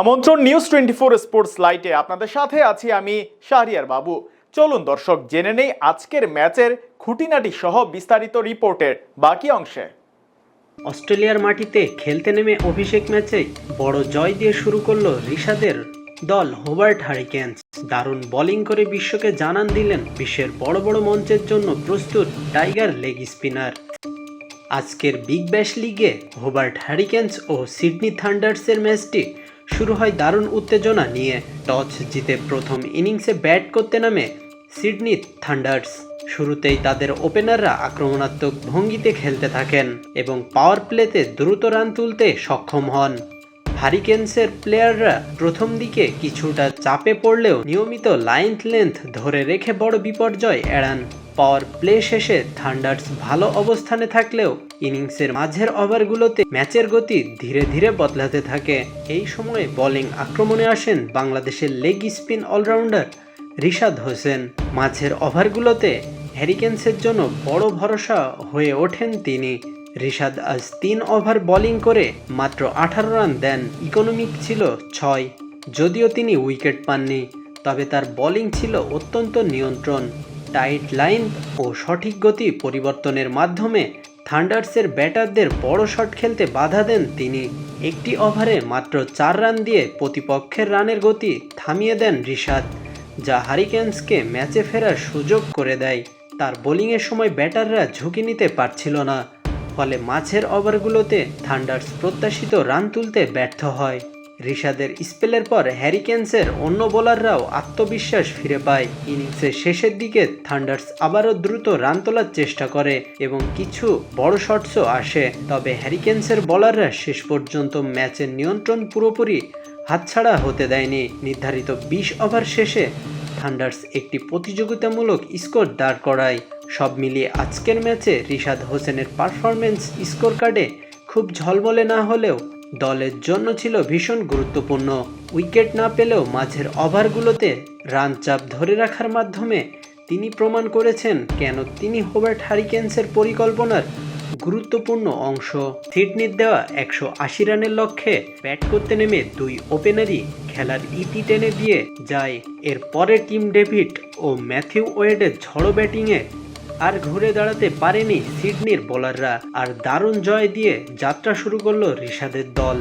আমন্ত্রণ news twenty four sports লাইটে আপনাদের সাথে আছি আমি শাহরিয়ার বাবু। চলুন দর্শক, জেনে নেই আজকের ম্যাচের খুঁটিনাটি সহ বিস্তারিত রিপোর্টের বাকি অংশে। অস্ট্রেলিয়ার মাটিতে খেলতে নেমে অভিষেক ম্যাচে বড় জয় দিয়ে শুরু করল ঋষাদের দল হোবার্ট হারিকেন্স। দারুণ বোলিং করে বিশ্বকে জানান দিলেন বিশ্বের বড় বড় মঞ্চের জন্য প্রস্তুত টাইগার লেগ স্পিনার। আজকের বিগ ব্যাশ লিগে হোবার্ট হ্যারিকেন্স ও সিডনি থান্ডার্সের ম্যাচটি শুরু হয় দারুণ উত্তেজনা নিয়ে। টস জিতে প্রথম ইনিংসে ব্যাট করতে নামে সিডনি থান্ডার্স। শুরুতেই তাদের ওপেনাররা আক্রমণাত্মক ভঙ্গিতে খেলতে থাকেন এবং পাওয়ার প্লেতে দ্রুত রান তুলতে সক্ষম হন। হারিকেন্সের প্লেয়াররা প্রথম দিকে কিছুটা চাপে পড়লেও নিয়মিত লাইন লেন্থ ধরে রেখে বড় বিপর্যয় এড়ান। পাওয়ার প্লে শেষে থান্ডার্স ভালো অবস্থানে থাকলেও ইনিংসের মাঝের ওভারগুলোতে ম্যাচের গতি ধীরে ধীরে বদলাতে থাকে। এই সময়ে বোলিং আক্রমণে আসেন বাংলাদেশের leg spin allrounder Rishad Hossain. মাঝের ওভারগুলোতে হ্যারিকেন্সের জন্য বড় ভরসা হয়ে ওঠেন তিনি। রিশাদ আজ তিন ওভার বোলিং করে মাত্র আঠারো রান দেন। ইকোনমিক ছিল ছয়, যদিও তিনি উইকেট পাননি, তবে তার বোলিং ছিল অত্যন্ত নিয়ন্ত্রণ। টাইট লাইন ও সঠিক গতি পরিবর্তনের মাধ্যমে থান্ডার্সের ব্যাটারদের বড় শট খেলতে বাধা দেন তিনি। একটি ওভারে মাত্র চার রান দিয়ে প্রতিপক্ষের রানের গতি থামিয়ে দেন রিশাদ, যা হারিকেন্সকে ম্যাচে ফেরার সুযোগ করে দেয়। তার বোলিংয়ের সময় ব্যাটাররা ঝুঁকি নিতে পারছিল না, ফলে মাঝের ওভারগুলোতে থান্ডার্স প্রত্যাশিত রান তুলতে ব্যর্থ হয়। ঋষাদের স্পেলের পর হ্যারিকেন্সের অন্য বোলাররাও আত্মবিশ্বাস ফিরে পায়। ইনিংসের শেষের দিকে থান্ডার্স আবারও দ্রুত রান তোলার চেষ্টা করে এবং কিছু বড় শটসও আসে। তবে হ্যারিকেন্সের বোলাররা শেষ পর্যন্ত ম্যাচের নিয়ন্ত্রণ পুরোপুরি হাতছাড়া হতে দেয়নি। নির্ধারিত বিশ ওভার শেষে থান্ডার্স একটি প্রতিযোগিতামূলক স্কোর দাঁড় করায়। সব মিলিয়ে আজকের ম্যাচে রিশাদ হোসেনের পারফরমেন্স স্কোর কার্ডে খুব ঝলমলে না হলেও দলের জন্য ছিল ভীষণ গুরুত্বপূর্ণ। উইকেট না পেলেও মাঝের ওভারগুলোতে রান চাপ ধরে রাখার মাধ্যমে তিনি প্রমাণ করেছেন কেন তিনি হোবার্ট হারিকেন্সের পরিকল্পনার গুরুত্বপূর্ণ অংশ। সিডনির দেওয়া একশো আশি রানের লক্ষ্যে ব্যাট করতে নেমে দুই ওপেনারই খেলার ইতি টেনে দিয়ে যায়। এর পরে টিম ডেভিড ও ম্যাথিউ ওয়েডের ঝড়ো ব্যাটিংয়ে আর ঘুরে দাঁড়াতে পারেনি সিডনির বোলাররা। আর দারুণ জয় দিয়ে যাত্রা শুরু করল রিশাদের দল।